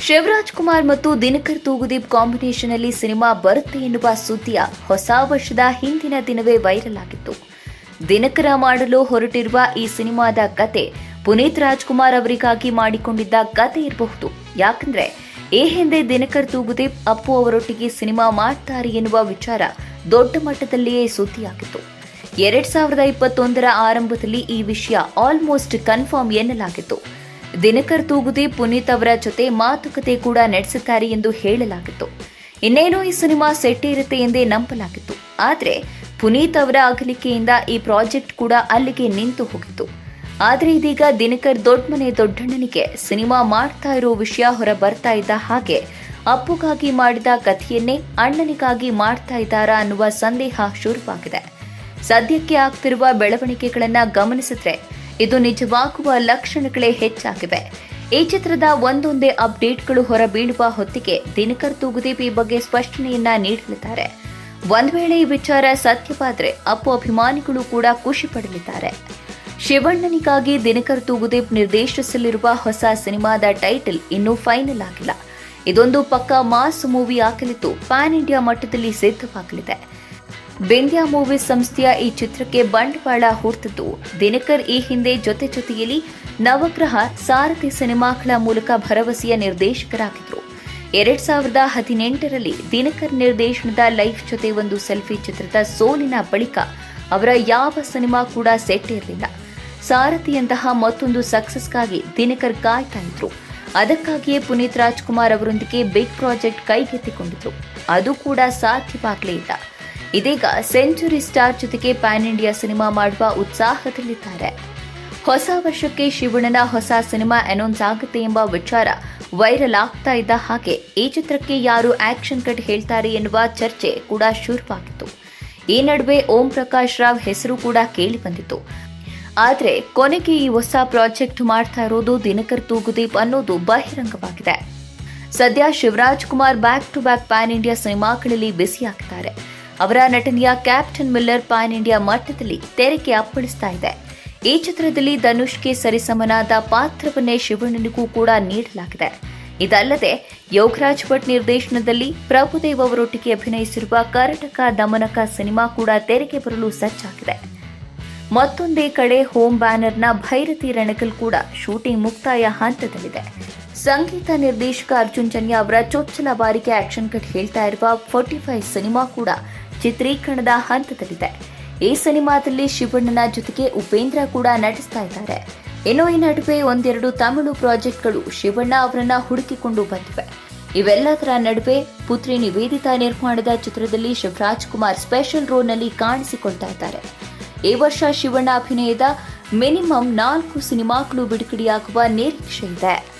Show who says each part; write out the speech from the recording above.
Speaker 1: ಶಿವರಾಜ್ ಕುಮಾರ್ ಮತ್ತು ದಿನಕರ್ ತೂಗುದೀಪ್ ಕಾಂಬಿನೇಷನ್ ಅಲ್ಲಿ ಸಿನಿಮಾ ಬರುತ್ತೆ ಎನ್ನುವ ಸುದ್ದಿಯ ಹೊಸ ವರ್ಷದ ಹಿಂದಿನ ದಿನವೇ ವೈರಲ್ ಆಗಿತ್ತು. ದಿನಕರ ಮಾಡಲು ಹೊರಟಿರುವ ಈ ಸಿನಿಮಾದ ಕತೆ ಪುನೀತ್ ರಾಜ್ಕುಮಾರ್ ಅವರಿಗಾಗಿ ಮಾಡಿಕೊಂಡಿದ್ದ ಕತೆ ಇರಬಹುದು. ಯಾಕಂದ್ರೆ, ಈ ಹಿಂದೆ ದಿನಕರ್ ತೂಗುದೀಪ್ ಅಪ್ಪು ಅವರೊಟ್ಟಿಗೆ ಸಿನಿಮಾ ಮಾಡ್ತಾರೆ ಎನ್ನುವ ವಿಚಾರ ದೊಡ್ಡ ಮಟ್ಟದಲ್ಲಿಯೇ ಸುದ್ದಿಯಾಗಿತ್ತು. ಎರಡ್ ಸಾವಿರದ ಇಪ್ಪತ್ತೊಂದರ ಆರಂಭದಲ್ಲಿ ಈ ವಿಷಯ ಆಲ್ಮೋಸ್ಟ್ ಕನ್ಫರ್ಮ್ ಎನ್ನಲಾಗಿತ್ತು. ದಿನಕರ್ ತೂಗುದಿ ಪುನೀತ್ ಅವರ ಜೊತೆ ಮಾತುಕತೆ ಕೂಡ ನಡೆಸುತ್ತಾರೆ ಎಂದು ಹೇಳಲಾಗಿತ್ತು. ಇನ್ನೇನು ಈ ಸಿನಿಮಾ ಸೆಟ್ ಇರುತ್ತೆ ಎಂದೇ ನಂಬಲಾಗಿತ್ತು. ಆದರೆ ಪುನೀತ್ ಅವರ ಅಗಲಿಕೆಯಿಂದ ಈ ಪ್ರಾಜೆಕ್ಟ್ ಕೂಡ ಅಲ್ಲಿಗೆ ನಿಂತು ಹೋಗಿತ್ತು. ಆದರೆ ಇದೀಗ ದಿನಕರ್ ದೊಡ್ಡಮನೆ ದೊಡ್ಡಣ್ಣನಿಗೆ ಸಿನಿಮಾ ಮಾಡ್ತಾ ಇರೋ ವಿಷಯ ಹೊರ ಬರ್ತಾ ಇದ್ದ ಹಾಗೆ ಅಪ್ಪುಗಾಗಿ ಮಾಡಿದ ಕಥೆಯನ್ನೇ ಅಣ್ಣನಿಗಾಗಿ ಮಾಡ್ತಾ ಇದ್ದಾರಾ ಅನ್ನುವ ಸಂದೇಹ ಶುರುವಾಗಿದೆ. ಸದ್ಯಕ್ಕೆ ಆಗ್ತಿರುವ ಬೆಳವಣಿಗೆಗಳನ್ನ ಗಮನಿಸಿದ್ರೆ ಇದು ನಿಜವಾಗುವ ಲಕ್ಷಣಗಳೇ ಹೆಚ್ಚಾಗಿವೆ. ಈ ಚಿತ್ರದ ಒಂದೊಂದೇ ಅಪ್ಡೇಟ್ಗಳು ಹೊರಬೀಳುವ ಹೊತ್ತಿಗೆ ದಿನಕರ್ ತೂಗುದೀಪ್ ಈ ಬಗ್ಗೆ ಸ್ಪಷ್ಟನೆಯನ್ನ ನೀಡಲಿದ್ದಾರೆ. ಒಂದ್ ವೇಳೆ ಈ ವಿಚಾರ ಸತ್ಯವಾದರೆ ಅಪ್ಪು ಅಭಿಮಾನಿಗಳು ಕೂಡ ಖುಷಿ ಪಡಲಿದ್ದಾರೆ. ಶಿವಣ್ಣನಿಗಾಗಿ ದಿನಕರ್ ತೂಗುದೀಪ್ ನಿರ್ದೇಶಿಸಲಿರುವ ಹೊಸ ಸಿನಿಮಾದ ಟೈಟಲ್ ಇನ್ನೂ ಫೈನಲ್ ಆಗಿಲ್ಲ. ಇದೊಂದು ಪಕ್ಕಾ ಮಾಸ್ ಮೂವಿ ಆಗಲಿದ್ದು ಪ್ಯಾನ್ ಇಂಡಿಯಾ ಮಟ್ಟದಲ್ಲಿ ಸಿದ್ಧವಾಗಲಿದೆ. ಬೆಂದ್ಯಾ ಮೂವೀಸ್ ಸಂಸ್ಥೆಯ ಈ ಚಿತ್ರಕ್ಕೆ ಬಂಡವಾಳ ಹೂಡ್ತಿದ್ದು ದಿನಕರ್ ಈ ಹಿಂದೆ ಜೊತೆ ಜೊತೆಯಲ್ಲಿ ನವಗ್ರಹ ಸಾರಥಿ ಸಿನಿಮಾಗಳ ಮೂಲಕ ಭರವಸೆಯ ನಿರ್ದೇಶಕರಾಗಿದ್ರು. ಎರಡ್ ಸಾವಿರದ ಹದಿನೆಂಟರಲ್ಲಿ ದಿನಕರ್ ನಿರ್ದೇಶನದ ಲೈಫ್ ಜೊತೆ ಒಂದು ಸೆಲ್ಫಿ ಚಿತ್ರದ ಸೋಲಿನ ಬಳಿಕ ಅವರ ಯಾವ ಸಿನಿಮಾ ಕೂಡ ಸೆಟ್ ಇರಲಿಲ್ಲ. ಸಾರಥಿಯಂತಹ ಮತ್ತೊಂದು ಸಕ್ಸಸ್ಗಾಗಿ ದಿನಕರ್ ಕಾಯ್ತಾ ಇದ್ರು. ಅದಕ್ಕಾಗಿಯೇ ಪುನೀತ್ ರಾಜ್ಕುಮಾರ್ ಅವರೊಂದಿಗೆ ಬಿಗ್ ಪ್ರಾಜೆಕ್ಟ್ ಕೈಗೆತ್ತಿಕೊಂಡಿದ್ರು. ಅದು ಕೂಡ ಸಾಧ್ಯವಾಗಲೇ ಇಲ್ಲ. ಇದೀಗ ಸೆಂಚುರಿ ಸ್ಟಾರ್ ಜೊತೆಗೆ ಪ್ಯಾನ್ ಇಂಡಿಯಾ ಸಿನಿಮಾ ಮಾಡುವ ಉತ್ಸಾಹದಲ್ಲಿದ್ದಾರೆ. ಹೊಸ ವರ್ಷಕ್ಕೆ ಶಿವಣ್ಣನ ಹೊಸ ಸಿನಿಮಾ ಅನೌನ್ಸ್ ಆಗುತ್ತೆ ಎಂಬ ವಿಚಾರ ವೈರಲ್ ಆಗ್ತಾ ಇದ್ದ ಹಾಗೆ ಈ ಚಿತ್ರಕ್ಕೆ ಯಾರು ಆಕ್ಷನ್ ಕಟ್ ಹೇಳ್ತಾರೆ ಎನ್ನುವ ಚರ್ಚೆ ಕೂಡ ಶುರುವಾಗಿತ್ತು. ಈ ನಡುವೆ ಓಂ ಪ್ರಕಾಶ್ ರಾವ್ ಹೆಸರು ಕೂಡ ಕೇಳಿ ಬಂದಿತ್ತು. ಆದರೆ ಕೊನೆಗೆ ಈ ಹೊಸ ಪ್ರಾಜೆಕ್ಟ್ ಮಾಡ್ತಾ ಇರೋದು ದಿನಕರ್ ತೂಗುದೀಪ್ ಅನ್ನೋದು ಬಹಿರಂಗವಾಗಿದೆ. ಸದ್ಯ Shivaraj Kumar back to back pan India ಸಿನಿಮಾಗಳಲ್ಲಿ ಬ್ಯುಸಿಯಾಗಿದ್ದಾರೆ ಅವರ ನಟನೆಯ ಕ್ಯಾಪ್ಟನ್ ಮಿಲ್ಲರ್ ಪಾನ್ ಇಂಡಿಯಾ ಮಟ್ಟದಲ್ಲಿ ತೆರೆಗೆ ಅಪ್ಪಳಿಸ್ತಾ ಇದೆ. ಈ ಚಿತ್ರದಲ್ಲಿ ಧನುಷ್ಗೆ ಸರಿಸಮನಾದ ಪಾತ್ರವನ್ನೇ ಶಿವಣ್ಣನಿಗೂ ಕೂಡ ನೀಡಲಾಗಿದೆ. ಇದಲ್ಲದೆ, ಯೋಗರಾಜ್ ಭಟ್ ನಿರ್ದೇಶನದಲ್ಲಿ ಪ್ರಭುದೇವ್ ಅವರೊಟ್ಟಿಗೆ ಅಭಿನಯಿಸಿರುವ ಕರ್ನಾಟಕ ದಮನಕ ಸಿನಿಮಾ ಕೂಡ ತೆರೆಗೆ ಬರಲು ಸಜ್ಜಾಗಿದೆ. ಮತ್ತೊಂದೇ ಕಡೆ, ಹೋಮ್ ಬ್ಯಾನರ್ನ ಭೈರತಿ ರಣಕಲ್ ಕೂಡ ಶೂಟಿಂಗ್ ಮುಕ್ತಾಯ ಹಂತದಲ್ಲಿದೆ. ಸಂಗೀತ ನಿರ್ದೇಶಕ ಅರ್ಜುನ್ ಜನ್ಯ ಅವರ ಚೊಚ್ಚಲ ಬಾರಿಗೆ ಆಕ್ಷನ್ ಕಟ್ ಹೇಳ್ತಾ ಇರುವ ಫೋರ್ಟಿ ಫೈವ್ ಸಿನಿಮಾ ಕೂಡ ಚಿತ್ರೀಕರಣದ ಹಂತದಲ್ಲಿದೆ. ಈ ಸಿನಿಮಾದಲ್ಲಿ ಶಿವಣ್ಣನ ಜೊತೆಗೆ ಉಪೇಂದ್ರ ಕೂಡ ನಟಿಸ್ತಾ ಇದ್ದಾರೆ. ಇನ್ನು ಈ ನಡುವೆ ಒಂದೆರಡು ತಮಿಳು ಪ್ರಾಜೆಕ್ಟ್ಗಳು ಶಿವಣ್ಣ ಅವರನ್ನ ಹುಡುಕಿಕೊಂಡು ಬಂದಿವೆ. ಇವೆಲ್ಲದರ ನಡುವೆ ಪುತ್ರಿ ನಿವೇದಿತಾ ನಿರ್ಮಾಣದ ಚಿತ್ರದಲ್ಲಿ ಶಿವರಾಜ್ ಕುಮಾರ್ ಸ್ಪೆಷಲ್ ರೋಲ್ನಲ್ಲಿ ಕಾಣಿಸಿಕೊಳ್ತಾ ಇದ್ದಾರೆ. ಈ ವರ್ಷ ಶಿವಣ್ಣ ಅಭಿನಯದ ಮಿನಿಮಮ್ ನಾಲ್ಕು ಸಿನಿಮಾಗಳು ಬಿಡುಗಡೆಯಾಗುವ ನಿರೀಕ್ಷೆ ಇದೆ.